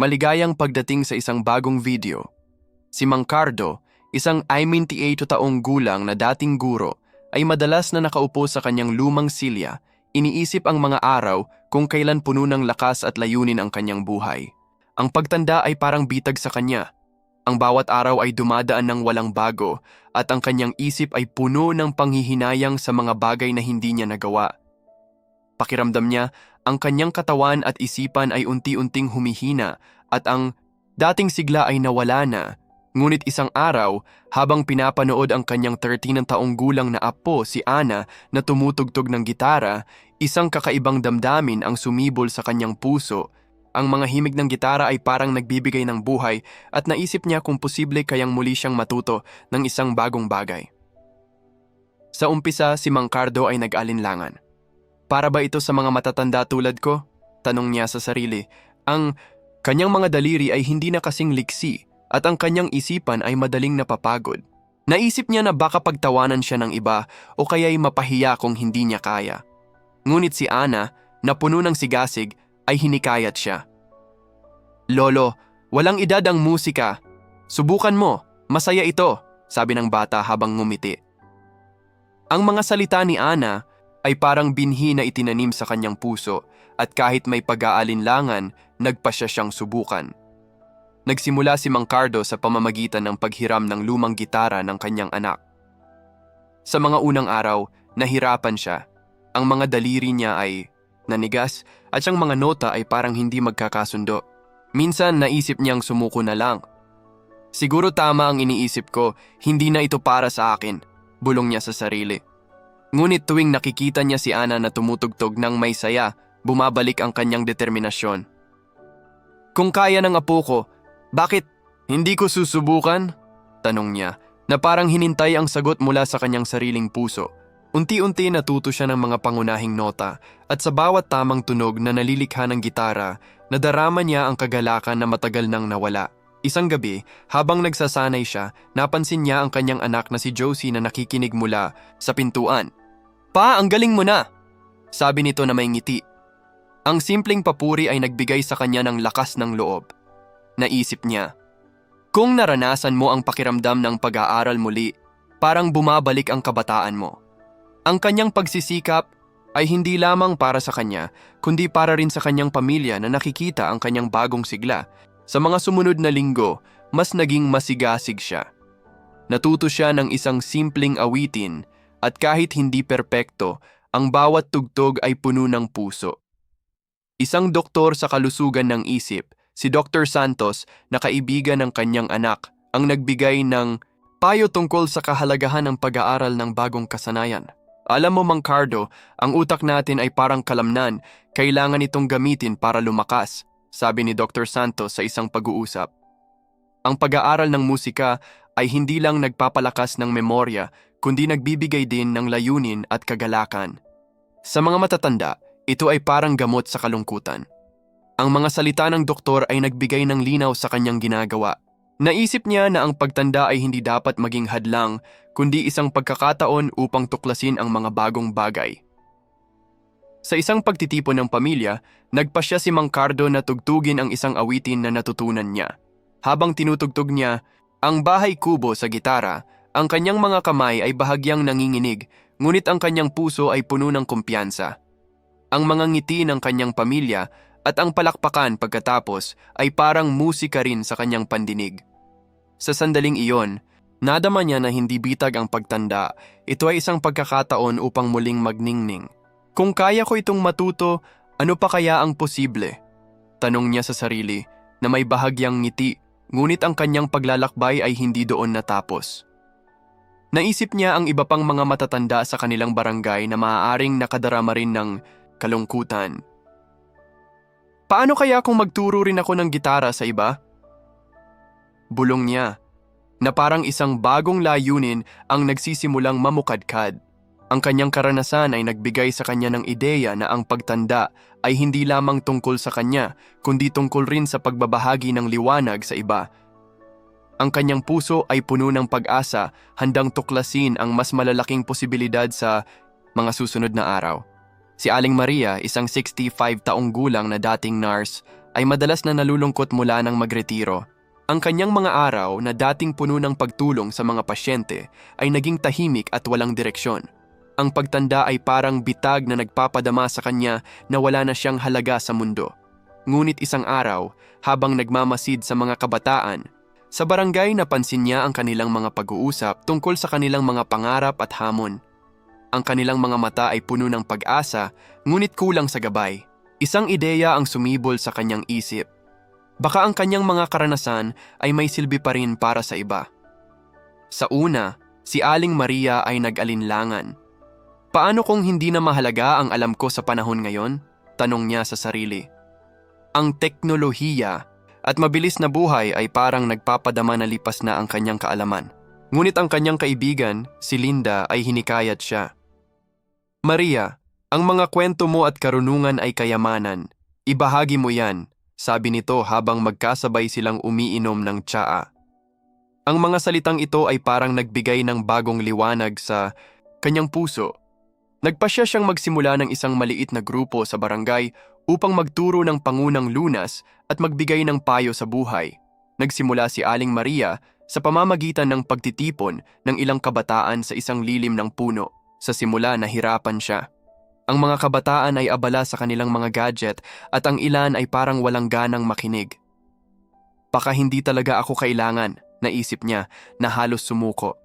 Maligayang pagdating sa isang bagong video. Si Mang Cardo, isang 98 taong gulang na dating guro, ay madalas na nakaupo sa kanyang lumang silya, iniisip ang mga araw kung kailan puno ng lakas at layunin ang kanyang buhay. Ang pagtanda ay parang bitag sa kanya. Ang bawat araw ay dumadaan ng walang bago at ang kanyang isip ay puno ng panghihinayang sa mga bagay na hindi niya nagawa. Pakiramdam niya, ang kanyang katawan at isipan ay unti-unting humihina at ang dating sigla ay nawala na. Ngunit isang araw, habang pinapanood ang kanyang 13 taong gulang na apo si Ana na tumutugtog ng gitara, isang kakaibang damdamin ang sumibol sa kanyang puso. Ang mga himig ng gitara ay parang nagbibigay ng buhay at naisip niya kung posible kayang muli siyang matuto ng isang bagong bagay. Sa umpisa, si Mang Cardo ay nag-alinlangan. Para ba ito sa mga matatanda tulad ko? Tanong niya sa sarili. Ang kanyang mga daliri ay hindi na kasing liksi at ang kanyang isipan ay madaling napapagod. Naisip niya na baka pagtawanan siya ng iba o kaya'y mapahiya kung hindi niya kaya. Ngunit si Ana, na puno ng sigasig, ay hinikayat siya. Lolo, walang edad ang musika. Subukan mo, masaya ito, sabi ng bata habang ngumiti. Ang mga salita ni Ana ay parang binhi na itinanim sa kanyang puso at kahit may pag-aalinlangan, nagpa siya siyang subukan. Nagsimula si Mang Cardo sa pamamagitan ng paghiram ng lumang gitara ng kanyang anak. Sa mga unang araw, nahirapan siya. Ang mga daliri niya ay nanigas at siyang mga nota ay parang hindi magkakasundo. Minsan naisip niyang sumuko na lang. Siguro tama ang iniisip ko, hindi na ito para sa akin, bulong niya sa sarili. Ngunit tuwing nakikita niya si Ana na tumutugtog ng may saya, bumabalik ang kanyang determinasyon. Kung kaya ng apo ko, bakit hindi ko susubukan? Tanong niya, na parang hinintay ang sagot mula sa kanyang sariling puso. Unti-unti natuto siya ng mga pangunahing nota at sa bawat tamang tunog na nalilikha ng gitara, nadarama niya ang kagalakan na matagal nang nawala. Isang gabi, habang nagsasanay siya, napansin niya ang kanyang anak na si Josie na nakikinig mula sa pintuan. Pa, ang galing mo na! Sabi nito na may ngiti. Ang simpleng papuri ay nagbigay sa kanya ng lakas ng loob. Naisip niya, kung naranasan mo ang pakiramdam ng pag-aaral muli, parang bumabalik ang kabataan mo. Ang kanyang pagsisikap ay hindi lamang para sa kanya, kundi para rin sa kanyang pamilya na nakikita ang kanyang bagong sigla. Sa mga sumunod na linggo, mas naging masigasig siya. Natuto siya ng isang simpleng awitin at kahit hindi perpekto, ang bawat tugtog ay puno ng puso. Isang doktor sa kalusugan ng isip, si Dr. Santos na kaibigan ng kanyang anak, ang nagbigay ng payo tungkol sa kahalagahan ng pag-aaral ng bagong kasanayan. Alam mo, Mang Cardo, ang utak natin ay parang kalamnan, kailangan itong gamitin para lumakas, sabi ni Dr. Santos sa isang pag-uusap. Ang pag-aaral ng musika ay hindi lang nagpapalakas ng memorya, kundi nagbibigay din ng layunin at kagalakan. Sa mga matatanda, ito ay parang gamot sa kalungkutan. Ang mga salita ng doktor ay nagbigay ng linaw sa kanyang ginagawa. Naisip niya na ang pagtanda ay hindi dapat maging hadlang kundi isang pagkakataon upang tuklasin ang mga bagong bagay. Sa isang pagtitipon ng pamilya, nagpasya si Mang Cardo na tugtugin ang isang awitin na natutunan niya. Habang tinutugtog niya, ang bahay kubo sa gitara, ang kanyang mga kamay ay bahagyang nanginginig, ngunit ang kanyang puso ay puno ng kumpiyansa. Ang mga ngiti ng kanyang pamilya at ang palakpakan pagkatapos ay parang musika rin sa kanyang pandinig. Sa sandaling iyon, Nadama niya na hindi bitag ang pagtanda, ito ay isang pagkakataon upang muling magningning. Kung kaya ko itong matuto, ano pa kaya ang posible? Tanong niya sa sarili na may bahagyang ngiti, ngunit ang kanyang paglalakbay ay hindi doon natapos. Naisip niya ang iba pang mga matatanda sa kanilang barangay na maaaring nakadarama rin ng kalungkutan. Paano kaya kung magturo rin ako ng gitara sa iba? Bulong niya na parang isang bagong layunin ang nagsisimulang mamukadkad. Ang kanyang karanasan ay nagbigay sa kanya ng ideya na ang pagtanda ay hindi lamang tungkol sa kanya, kundi tungkol rin sa pagbabahagi ng liwanag sa iba. Ang kanyang puso ay puno ng pag-asa, handang tuklasin ang mas malalaking posibilidad sa mga susunod na araw. Si Aling Maria, isang 65 taong gulang na dating nurse, ay madalas na nalulungkot mula ng magretiro. Ang kanyang mga araw na dating puno ng pagtulong sa mga pasyente ay naging tahimik at walang direksyon. Ang pagtanda ay parang bitag na nagpapadama sa kanya na wala na siyang halaga sa mundo. Ngunit isang araw, habang nagmamasid sa mga kabataan, sa barangay napansin niya ang kanilang mga pag-uusap tungkol sa kanilang mga pangarap at hamon. Ang kanilang mga mata ay puno ng pag-asa, ngunit kulang sa gabay. Isang ideya ang sumibol sa kanyang isip. Baka ang kanyang mga karanasan ay may silbi pa rin para sa iba. Sa una, si Aling Maria ay nag-alinlangan. Paano kung hindi na mahalaga ang alam ko sa panahon ngayon? Tanong niya sa sarili. Ang teknolohiya at mabilis na buhay ay parang nagpapadama na lipas na ang kanyang kaalaman. Ngunit ang kanyang kaibigan, si Linda, ay hinikayat siya. Maria, ang mga kwento mo at karunungan ay kayamanan. Ibahagi mo yan, sabi nito habang magkasabay silang umiinom ng tsaa. Ang mga salitang ito ay parang nagbigay ng bagong liwanag sa kanyang puso. Nagpasya siyang magsimula ng isang maliit na grupo sa barangay upang magturo ng pangunang lunas at magbigay ng payo sa buhay. Nagsimula si Aling Maria sa pamamagitan ng pagtitipon ng ilang kabataan sa isang lilim ng puno. Sa simula nahirapan siya. Ang mga kabataan ay abala sa kanilang mga gadget at ang ilan ay parang walang ganang makinig. Baka hindi talaga ako kailangan, naisip niya na halos sumuko.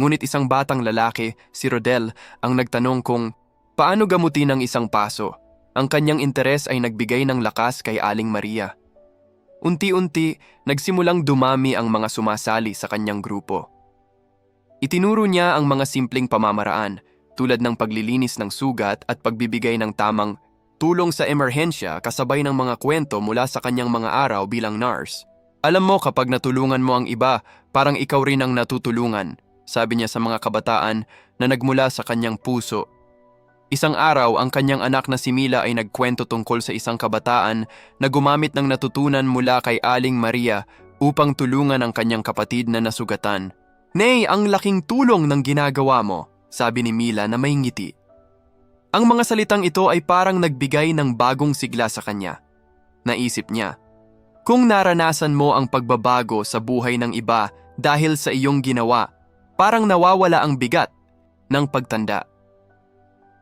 Ngunit isang batang lalaki, si Rodel, ang nagtanong kung paano gamutin ang isang paso. Ang kanyang interes ay nagbigay ng lakas kay Aling Maria. Unti-unti, nagsimulang dumami ang mga sumasali sa kanyang grupo. Itinuro niya ang mga simpleng pamamaraan tulad ng paglilinis ng sugat at pagbibigay ng tamang tulong sa emerhensya kasabay ng mga kwento mula sa kanyang mga araw bilang nurse. Alam mo kapag natulungan mo ang iba, parang ikaw rin ang natutulungan, sabi niya sa mga kabataan na nagmula sa kanyang puso. Isang araw, ang kanyang anak na si Mila ay nagkwento tungkol sa isang kabataan na gumamit ng natutunan mula kay Aling Maria upang tulungan ang kanyang kapatid na nasugatan. Nay, ang laking tulong ng ginagawa mo, sabi ni Mila na may ngiti. Ang mga salitang ito ay parang nagbigay ng bagong sigla sa kanya. Naisip niya, kung naranasan mo ang pagbabago sa buhay ng iba dahil sa iyong ginawa, parang nawawala ang bigat ng pagtanda.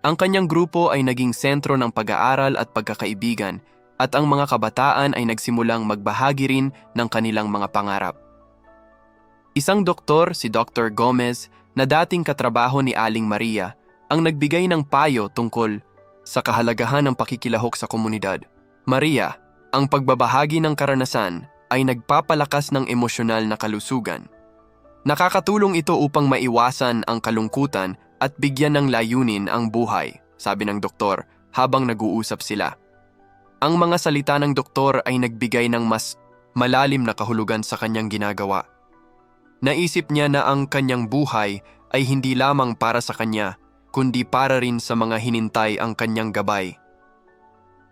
Ang kanyang grupo ay naging sentro ng pag-aaral at pagkakaibigan at ang mga kabataan ay nagsimulang magbahagi rin ng kanilang mga pangarap. Isang doktor, si Dr. Gomez, na dating katrabaho ni Aling Maria, ang nagbigay ng payo tungkol sa kahalagahan ng pakikilahok sa komunidad. Maria, ang pagbabahagi ng karanasan ay nagpapalakas ng emosyonal na kalusugan. Nakakatulong ito upang maiwasan ang kalungkutan at bigyan ng layunin ang buhay, sabi ng doktor habang nag-uusap sila. Ang mga salita ng doktor ay nagbigay ng mas malalim na kahulugan sa kanyang ginagawa. Naisip niya na ang kanyang buhay ay hindi lamang para sa kanya, kundi para rin sa mga hinintay ang kanyang gabay.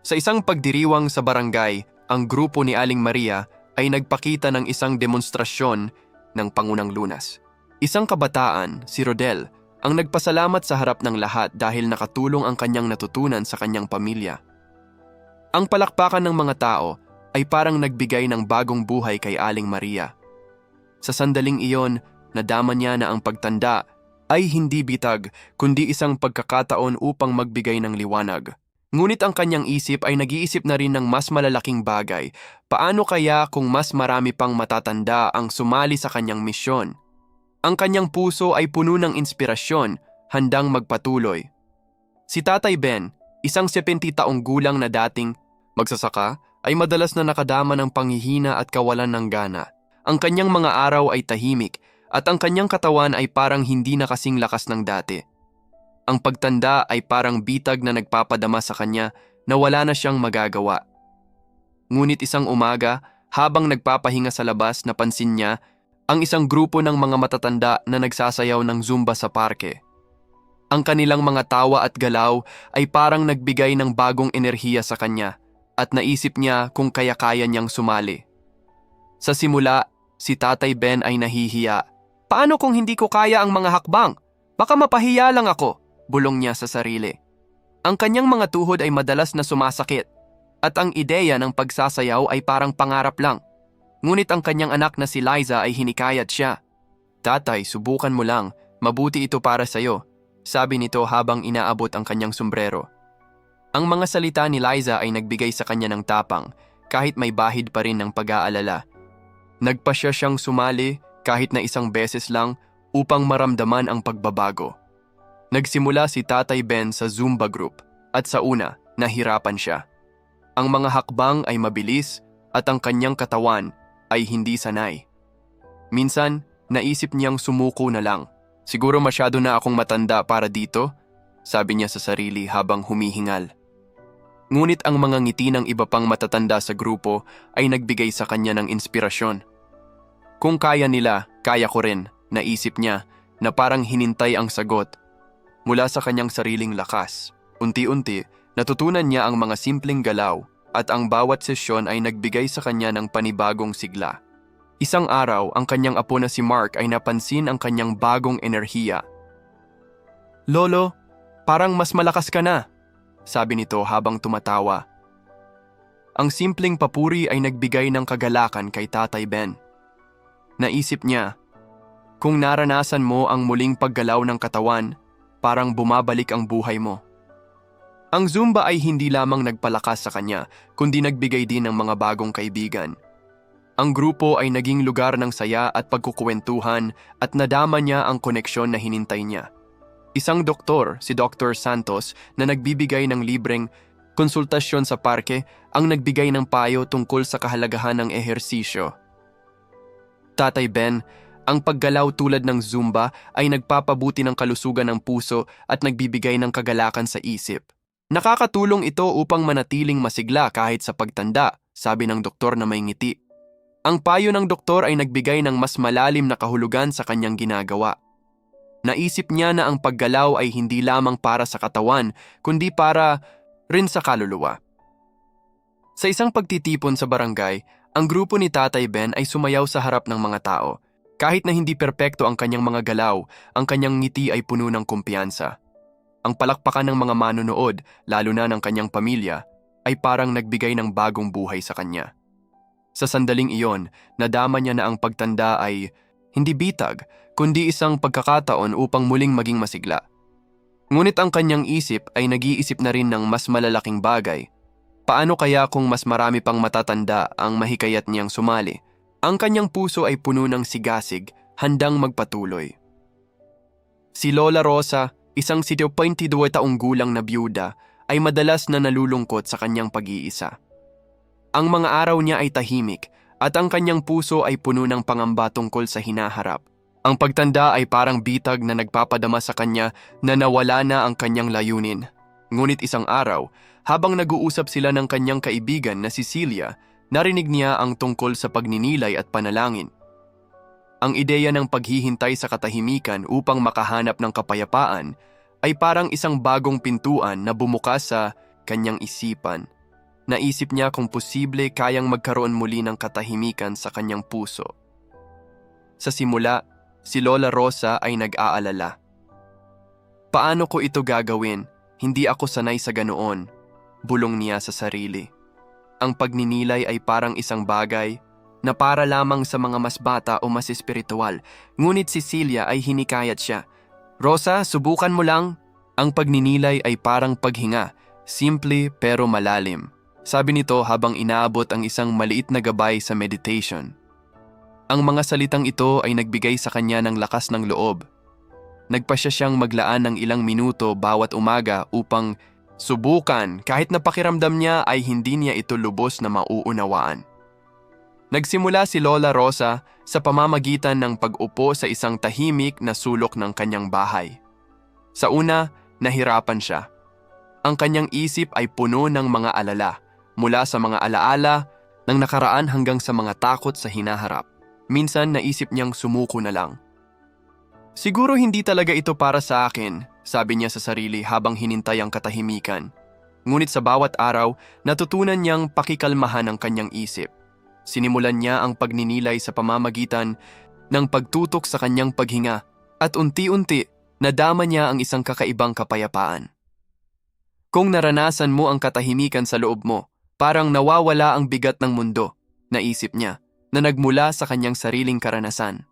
Sa isang pagdiriwang sa barangay, ang grupo ni Aling Maria ay nagpakita ng isang demonstrasyon ng Pangunang Lunas. Isang kabataan, si Rodel, ang nagpasalamat sa harap ng lahat dahil nakatulong ang kanyang natutunan sa kanyang pamilya. Ang palakpakan ng mga tao ay parang nagbigay ng bagong buhay kay Aling Maria. Sa sandaling iyon, nadama niya na ang pagtanda ay hindi bitag kundi isang pagkakataon upang magbigay ng liwanag. Ngunit ang kanyang isip ay nag-iisip na rin ng mas malalaking bagay. Paano kaya kung mas marami pang matatanda ang sumali sa kanyang misyon? Ang kanyang puso ay puno ng inspirasyon, handang magpatuloy. Si Tatay Ben, isang 70 taong gulang na dating magsasaka, ay madalas na nakadama ng panghihina at kawalan ng gana. Ang kanyang mga araw ay tahimik at ang kanyang katawan ay parang hindi na kasing lakas ng dati. Ang pagtanda ay parang bitag na nagpapadama sa kanya na wala na siyang magagawa. Ngunit isang umaga, habang nagpapahinga sa labas, napansin niya ang isang grupo ng mga matatanda na nagsasayaw ng zumba sa parke. Ang kanilang mga tawa at galaw ay parang nagbigay ng bagong enerhiya sa kanya at naisip niya kung kaya-kaya niyang sumali. Sa simula, si Tatay Ben ay nahihiya. Paano kung hindi ko kaya ang mga hakbang? Baka mapahiya lang ako, bulong niya sa sarili. Ang kanyang mga tuhod ay madalas na sumasakit. at ang ideya ng pagsasayaw ay parang pangarap lang. Ngunit ang kanyang anak na si Liza ay hinikayat siya. Tatay, subukan mo lang, mabuti ito para sa'yo, sabi nito habang inaabot ang kanyang sombrero. Ang mga salita ni Liza ay nagbigay sa kanya ng tapang, kahit may bahid pa rin ng pag-aalala. Nagpa siya siyang sumali kahit na isang beses lang upang maramdaman ang pagbabago. Nagsimula si Tatay Ben sa Zumba group at sa una, nahirapan siya. Ang mga hakbang ay mabilis at ang kanyang katawan ay hindi sanay. Minsan, naisip niyang sumuko na lang. Siguro masyado na akong matanda para dito, sabi niya sa sarili habang humihingal. Ngunit ang mga ngiti ng iba pang matatanda sa grupo ay nagbigay sa kanya ng inspirasyon. Kung kaya nila, kaya ko rin, naisip niya na parang hinintay ang sagot. Mula sa kanyang sariling lakas, unti-unti natutunan niya ang mga simpleng galaw at ang bawat sesyon ay nagbigay sa kanya ng panibagong sigla. Isang araw, ang kanyang apo na si Mark ay napansin ang kanyang bagong enerhiya. Lolo, parang mas malakas ka na, sabi nito habang tumatawa. Ang simpleng papuri ay nagbigay ng kagalakan kay Tatay Ben. Naisip niya, kung naranasan mo ang muling paggalaw ng katawan, parang bumabalik ang buhay mo. Ang Zumba ay hindi lamang nagpalakas sa kanya, kundi nagbigay din ng mga bagong kaibigan. Ang grupo ay naging lugar ng saya at pagkukuwentuhan at nadama niya ang koneksyon na hinintay niya. Isang doktor, si Dr. Santos, na nagbibigay ng libreng konsultasyon sa parke, ang nagbigay ng payo tungkol sa kahalagahan ng ehersisyo. Tatay Ben, ang paggalaw tulad ng Zumba ay nagpapabuti ng kalusugan ng puso at nagbibigay ng kagalakan sa isip. Nakakatulong ito upang manatiling masigla kahit sa pagtanda, sabi ng doktor na may ngiti. Ang payo ng doktor ay nagbigay ng mas malalim na kahulugan sa kanyang ginagawa. Naisip niya na ang paggalaw ay hindi lamang para sa katawan, kundi para rin sa kaluluwa. Sa isang pagtitipon sa barangay, ang grupo ni Tatay Ben ay sumayaw sa harap ng mga tao. Kahit na hindi perpekto ang kanyang mga galaw, ang kanyang ngiti ay puno ng kumpiyansa. Ang palakpakan ng mga manonood, lalo na ng kanyang pamilya, ay parang nagbigay ng bagong buhay sa kanya. Sa sandaling iyon, nadama niya na ang pagtanda ay hindi bitag, kundi isang pagkakataon upang muling maging masigla. Ngunit ang kanyang isip ay nag-iisip na rin ng mas malalaking bagay. Paano kaya kung mas marami pang matatanda ang mahikayat niyang sumali? Ang kanyang puso ay puno ng sigasig, handang magpatuloy. Si Lola Rosa, isang 22 taong gulang na byuda, ay madalas na nalulungkot sa kanyang pag-iisa. Ang mga araw niya ay tahimik at ang kanyang puso ay puno ng pangamba tungkol sa hinaharap. Ang pagtanda ay parang bitag na nagpapadama sa kanya na nawala na ang kanyang layunin. Ngunit isang araw, habang nag-uusap sila ng kanyang kaibigan na si Celia, narinig niya ang tungkol sa pagninilay at panalangin. Ang ideya ng paghihintay sa katahimikan upang makahanap ng kapayapaan ay parang isang bagong pintuan na bumukas sa kanyang isipan. Naisip niya kung posible kayang magkaroon muli ng katahimikan sa kanyang puso. Sa simula, si Lola Rosa ay nag-aalala. Paano ko ito gagawin? Hindi ako sanay sa ganoon. Bulong niya sa sarili. Ang pagninilay ay parang isang bagay na para lamang sa mga mas bata o mas espiritual. Ngunit si Celia ay hinikayat siya. Rosa, subukan mo lang. Ang pagninilay ay parang paghinga, simple pero malalim. Sabi nito habang inaabot ang isang maliit na gabay sa meditation. Ang mga salitang ito ay nagbigay sa kanya ng lakas ng loob. Nagpasya siyang maglaan ng ilang minuto bawat umaga upang subukan kahit na pakiramdam niya ay hindi niya ito lubos na mauunawaan. Nagsimula si Lola Rosa sa pamamagitan ng pag-upo sa isang tahimik na sulok ng kanyang bahay. Sa una, nahirapan siya. Ang kanyang isip ay puno ng mga alala, mula sa mga alaala ng nakaraan hanggang sa mga takot sa hinaharap. Minsan naisip niyang sumuko na lang. Siguro hindi talaga ito para sa akin, sabi niya sa sarili habang hinintay ang katahimikan. Ngunit sa bawat araw, natutunan niyang pakikalmahan ang kanyang isip. Sinimulan niya ang pagninilay sa pamamagitan ng pagtutok sa kanyang paghinga at unti-unti nadama niya ang isang kakaibang kapayapaan. Kung naranasan mo ang katahimikan sa loob mo, Parang nawawala ang bigat ng mundo, naisip niya, na nagmula sa kanyang sariling karanasan.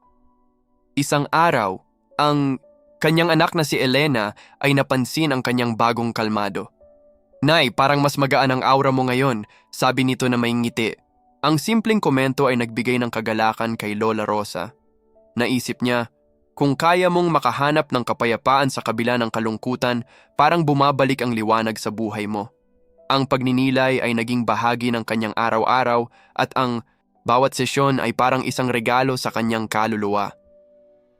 Isang araw, ang kanyang anak na si Elena ay napansin ang kanyang bagong kalmado. Nay, parang mas magaan ang aura mo ngayon, sabi nito na may ngiti. Ang simpleng komento ay nagbigay ng kagalakan kay Lola Rosa. Naisip niya, kung kaya mong makahanap ng kapayapaan sa kabila ng kalungkutan, parang bumabalik ang liwanag sa buhay mo. Ang pagninilay ay naging bahagi ng kanyang araw-araw at ang bawat sesyon ay parang isang regalo sa kanyang kaluluwa.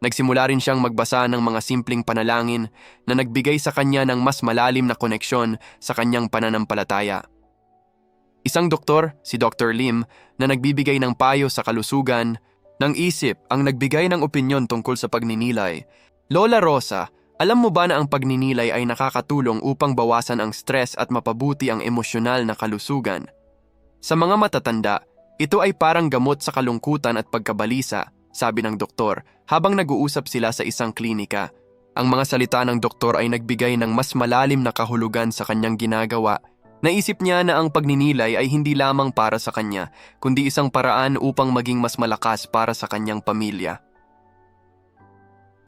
Nagsimula rin siyang magbasa ng mga simpleng panalangin na nagbigay sa kanya ng mas malalim na koneksyon sa kanyang pananampalataya. Isang doktor, si Dr. Lim, na nagbibigay ng payo sa kalusugan, ng isip ang nagbigay ng opinyon tungkol sa pagninilay. Lola Rosa, alam mo ba na ang pagninilay ay nakakatulong upang bawasan ang stress at mapabuti ang emosyonal na kalusugan? Sa mga matatanda, ito ay parang gamot sa kalungkutan at pagkabalisa, sabi ng doktor habang nag-uusap sila sa isang klinika. Ang mga salita ng doktor ay nagbigay ng mas malalim na kahulugan sa kanyang ginagawa. Naisip niya na ang pagninilay ay hindi lamang para sa kanya, kundi isang paraan upang maging mas malakas para sa kanyang pamilya.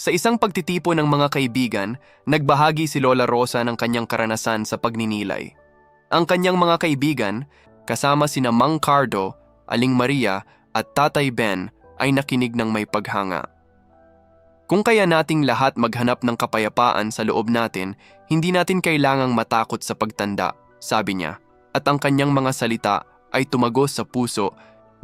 Sa isang pagtitipo ng mga kaibigan, nagbahagi si Lola Rosa ng kanyang karanasan sa pagninilay. Ang kanyang mga kaibigan, kasama sina Mang Cardo, Aling Maria at Tatay Ben ay nakinig ng may paghanga. Kung kaya nating lahat maghanap ng kapayapaan sa loob natin, hindi natin kailangang matakot sa pagtanda, sabi niya. At ang kanyang mga salita ay tumagos sa puso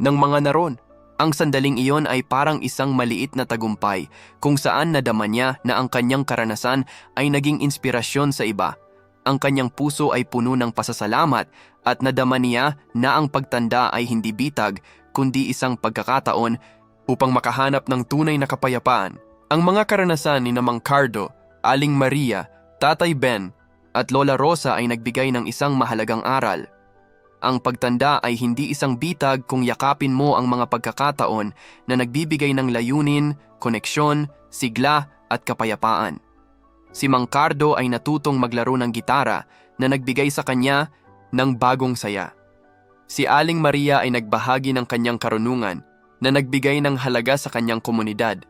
ng mga naron. Ang sandaling iyon ay parang isang maliit na tagumpay kung saan nadama niya na ang kanyang karanasan ay naging inspirasyon sa iba. Ang kanyang puso ay puno ng pasasalamat at nadama niya na ang pagtanda ay hindi bitag kundi isang pagkakataon upang makahanap ng tunay na kapayapaan. Ang mga karanasan ni Namang Cardo, Aling Maria, Tatay Ben at Lola Rosa ay nagbigay ng isang mahalagang aral. Ang pagtanda ay hindi isang bitag kung yakapin mo ang mga pagkakataon na nagbibigay ng layunin, koneksyon, sigla at kapayapaan. Si Mang Cardo ay natutong maglaro ng gitara na nagbigay sa kanya ng bagong saya. Si Aling Maria ay nagbahagi ng kanyang karunungan na nagbigay ng halaga sa kanyang komunidad.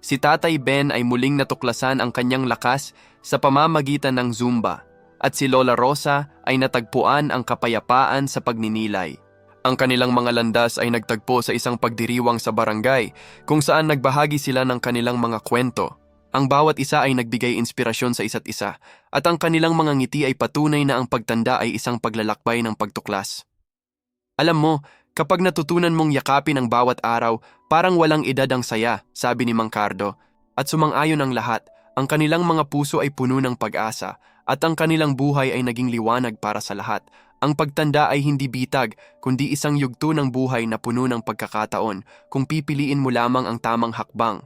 Si Tatay Ben ay muling natuklasan ang kanyang lakas sa pamamagitan ng Zumba at si Lola Rosa ay natagpuan ang kapayapaan sa pagninilay. Ang kanilang mga landas ay nagtagpo sa isang pagdiriwang sa barangay kung saan nagbahagi sila ng kanilang mga kwento. Ang bawat isa ay nagbigay inspirasyon sa isa't isa at ang kanilang mga ngiti ay patunay na ang pagtanda ay isang paglalakbay ng pagtuklas. Alam mo, Kapag natutunan mong yakapin ang bawat araw, parang walang edad ang saya, sabi ni Mang Cardo. At sumang-ayon ang lahat, ang kanilang mga puso ay puno ng pag-asa at ang kanilang buhay ay naging liwanag para sa lahat. Ang pagtanda ay hindi bitag, kundi isang yugto ng buhay na puno ng pagkakataon kung pipiliin mo lamang ang tamang hakbang.